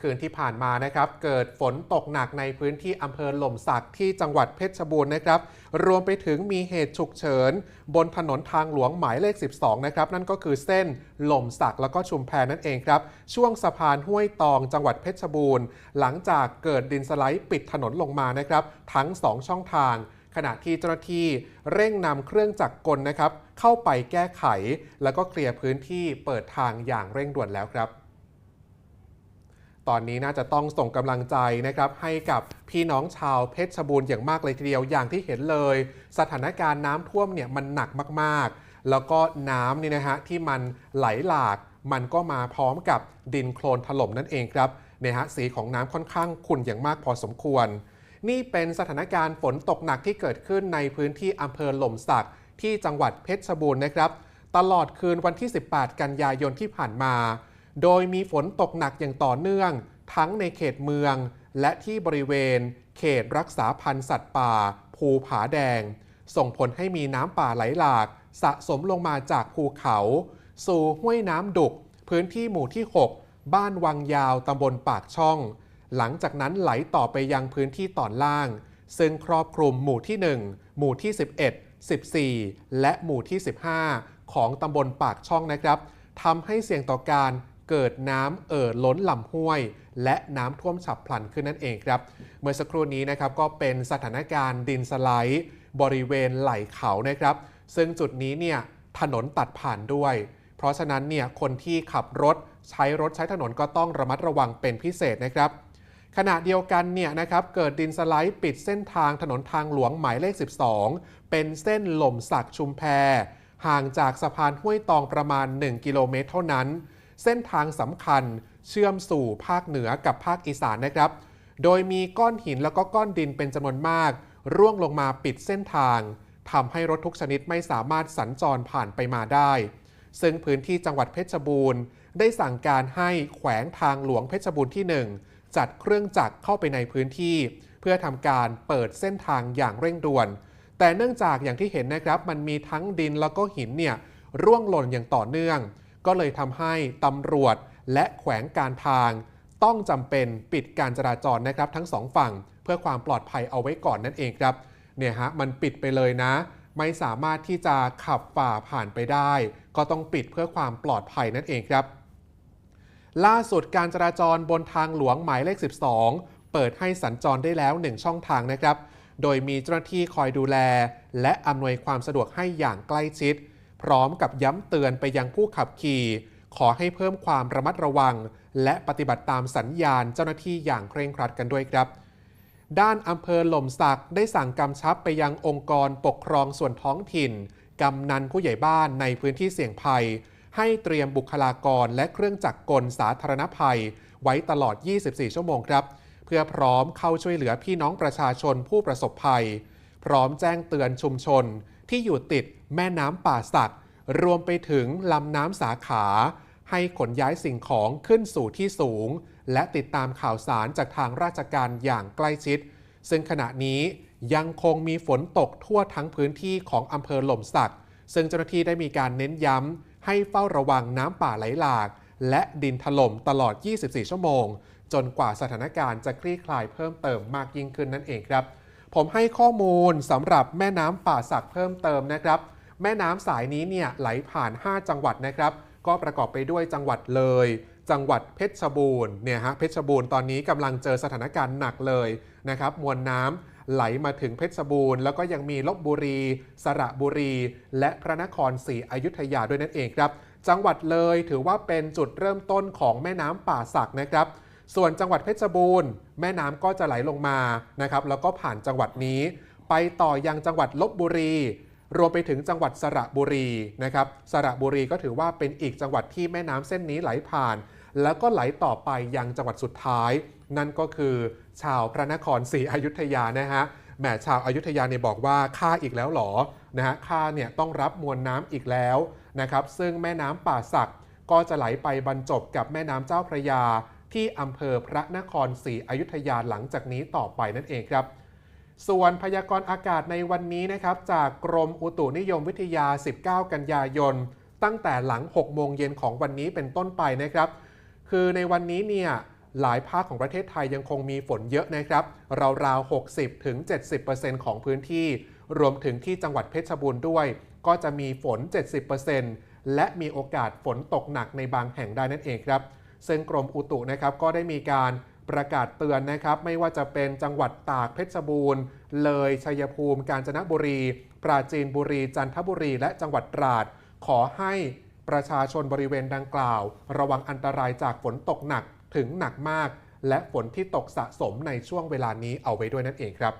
คืนที่ผ่านมานะครับ เกิดฝนตกหนักในพื้นที่อำเภอหล่มสักที่จังหวัดเพชรบูรณ์นะครับ รวมไปถึงมีเหตุฉุกเฉิน บนถนนทางหลวงหมายเลข 12 นะครับ นั่นก็คือเส้นหล่มสักแล้วก็ชุมแพนั่นเองครับ ช่วงสะพานห้วยตองจังหวัดเพชรบูรณ์ หลังจากเกิดดินสไลด์ปิดถนนลงมานะครับ ทั้ง 2 ช่องทาง ขณะที่เจ้าหน้าที่เร่งนำเครื่องจักรกลนะครับ เข้าไปแก้ไข แล้วก็เคลียร์พื้นที่เปิดทางอย่างเร่งด่วนแล้วครับ ตอนนี้น่าจะต้องส่งกำลังใจนะครับให้กับพี่น้องชาวเพชรบูรณ์อย่างมากเลยทีเดียวอย่างที่เห็นเลย สถานการณ์น้ำท่วมเนี่ยมันหนักมากๆ แล้วก็น้ำนี่นะฮะที่มันไหลหลากมันก็มาพร้อมกับดินโคลนถล่มนั่นเองครับเนี่ยฮะสีของน้ำค่อนข้างขุ่นอย่างมากพอสมควร นี่เป็นสถานการณ์ฝนตกหนักที่เกิดขึ้นในพื้นที่อำเภอหล่มสักที่จังหวัดเพชรบูรณ์นะครับ ตลอดคืนวันที่ 18 กันยายนที่ผ่านมา โดยมีฝนตกหนักอย่างต่อเนื่องทั้งในเขตเมือง และที่บริเวณ เขตรักษาพันธุ์สัตว์ป่า ภูผาแดง ส่งผลให้มีน้ำป่าไหลหลาก สะสมลงมาจากภูเขา สู่ห้วยน้ำดุก พื้นที่หมู่ที่ 6 บ้านวังยาวตำบลปากช่อง หลังจากนั้นไหลต่อไปยังพื้นที่ตอนล่าง ซึ่งครอบคลุมหมู่ที่ 1 หมู่ที่ 11 14 และหมู่ที่ 15 ของตำบลปากช่องนะครับทำให้เสี่ยงต่อการ เกิดน้ำเอ่อล้นลำห้วย และน้ำท่วมฉับพลันขึ้นนั่นเองครับ เมื่อสักครู่นี้นะครับก็เป็นสถานการณ์ดินสไลด์บริเวณไหล่เขานะครับ ซึ่งจุดนี้เนี่ยถนนตัดผ่านด้วย เพราะฉะนั้นเนี่ยคนที่ขับรถใช้รถใช้ถนนก็ต้องระมัดระวังเป็นพิเศษนะครับ ขณะเดียวกันเนี่ยนะครับเกิดดินสไลด์ปิดเส้นทางถนนทางหลวงหมายเลข 12 เป็นเส้นหล่มสักชุมแพห่างจากสะพานห้วยตองประมาณ 1 กิโลเมตรเท่านั้น เส้นทางสำคัญเชื่อมสู่ภาคเหนือกับภาคอีสานนะครับ โดยมีก้อนหินแล้วก็ก้อนดินเป็นจำนวนมาก ร่วงลงมาปิดเส้นทางทำให้รถทุกชนิดไม่สามารถสัญจรผ่านไปมาได้ ซึ่งพื้นที่จังหวัดเพชรบูรณ์ ได้สั่งการให้แขวงทางหลวงเพชรบูรณ์ที่ 1 จัดเครื่องจักรเข้าไปในพื้นที่ เพื่อทำการเปิดเส้นทางอย่างเร่งด่วน แต่เนื่องจากอย่างที่เห็นนะครับ มันมีทั้งดินแล้วก็หินเนี่ยร่วงหล่นอย่างต่อเนื่อง ก็เลยทำให้ตำรวจและแขวงการทาง ต้องจำเป็นปิดการจราจรนะครับ ทั้งสองฝั่งเพื่อความปลอดภัยเอาไว้ก่อนนั่นเองครับเนี่ยฮะมันปิดไปเลยนะ ไม่สามารถที่จะขับฝ่าผ่านไปได้ ก็ต้องปิดเพื่อความปลอดภัยนั่นเองครับ ล่าสุดการจราจรบนทางหลวงหมายเลข 12 เปิดให้สัญจรได้แล้ว 1 ช่องทางนะครับ โดยมีเจ้าหน้าที่คอยดูแล และอำนวยความสะดวกให้อย่างใกล้ชิด พร้อมกับย้ำเตือนไปยังผู้ขับขี่ ขอให้เพิ่มความระมัดระวัง และปฏิบัติตามสัญญาณเจ้าหน้าที่อย่างเคร่งครัดกันด้วยครับ ด้านอำเภอหล่มสักได้สั่งกำชับไปยังองค์กรปกครองส่วนท้องถิ่น กำนันผู้ใหญ่บ้านในพื้นที่เสี่ยงภัย ให้เตรียมบุคลากรและเครื่องจักรกลสาธารณภัย ไว้ตลอด 24 ชั่วโมงครับ เพื่อพร้อมเข้าช่วยเหลือพี่น้องประชาชนผู้ประสบภัย พร้อมแจ้งเตือนชุมชนที่อยู่ติด แม่น้ำป่าสัก รวมไปถึงลำน้ำสาขา ให้ขนย้ายสิ่งของขึ้นสู่ที่สูง และติดตามข่าวสารจากทางราชการอย่างใกล้ชิด ซึ่งขณะนี้ยังคงมีฝนตกทั่วทั้งพื้นที่ของอำเภอหล่มสัก ซึ่งเจ้าหน้าที่ได้มีการเน้นย้ำให้เฝ้าระวังน้ำป่าไหลหลาก และดินถล่มตลอด 24 ชั่วโมง จนกว่าสถานการณ์จะคลี่คลายเพิ่มเติมมากยิ่งขึ้นนั่นเองครับ ผมให้ข้อมูลสำหรับแม่น้ำป่าสักเพิ่มเติมนะครับ แม่น้ำสายนี้เนี่ยไหลผ่าน 5 จังหวัดนะครับ ก็ประกอบไปด้วยจังหวัดเลย จังหวัดเพชรบูรณ์เนี่ยฮะเพชรบูรณ์ตอนนี้กำลังเจอสถานการณ์หนักเลยนะครับมวลน้ำไหลมาถึงเพชรบูรณ์แล้วก็ยังมีลบบุรี สระบุรี และพระนครศรีอยุธยาด้วยนั่นเองครับ จังหวัดเลยถือว่าเป็นจุดเริ่มต้นของแม่น้ำป่าสักนะครับ ส่วนจังหวัดเพชรบูรณ์ แม่น้ำก็จะไหลลงมานะครับแล้วก็ผ่านจังหวัดนี้ ไปต่อยังจังหวัดลบบุรี รวมไปถึงจังหวัดสระบุรีนะครับสระบุรีก็ถือว่าเป็นอีกจังหวัดที่แม่น้ำเส้นนี้ไหลผ่าน แล้วก็ไหลต่อไปยังจังหวัดสุดท้าย นั่นก็คือชาวพระนครศรีอยุธยานะฮะแหมชาวอายุทยาเนี่ยบอกว่าค่าอีกแล้วหรอนะฮะค่าเนี่ยต้องรับมวลน้ำอีกแล้วนะครับ ซึ่งแม่น้ำป่าสักก็จะไหลไปบรรจบกับแม่น้ำเจ้าพระยา ที่อำเภอพระนครศรีอยุธยาหลังจากนี้ต่อไปนั่นเองครับ ส่วนพยากรณ์อากาศในวันนี้นะครับ จากกรมอุตุนิยมวิทยา 19 กันยายน ตั้งแต่หลัง 6 โมงเย็นของวันนี้เป็นต้นไปนะครับ คือในวันนี้เนี่ยหลายภาคของประเทศไทยยังคงมีฝนเยอะนะครับ ราวๆ 60ถึง70%ของพื้นที่ รวมถึงที่จังหวัดเพชรบูรณ์ด้วย ก็จะมีฝน 70%และมีโอกาสฝนตกหนักในบางแห่งได้นั่นเองครับ ซึ่งกรมอุตุนะครับก็ได้มีการ ประกาศเตือนนะครับ ไม่ว่าจะเป็นจังหวัดตากเพชรบูรณ์ เลยชัยภูมิกาญจนบุรี ปราจีนบุรี จันทบุรี และจังหวัดตราด ขอให้ประชาชนบริเวณดังกล่าว ระวังอันตรายจากฝนตกหนักถึงหนักมาก และฝนที่ตกสะสมในช่วงเวลานี้เอาไว้ด้วยนั่นเองครับ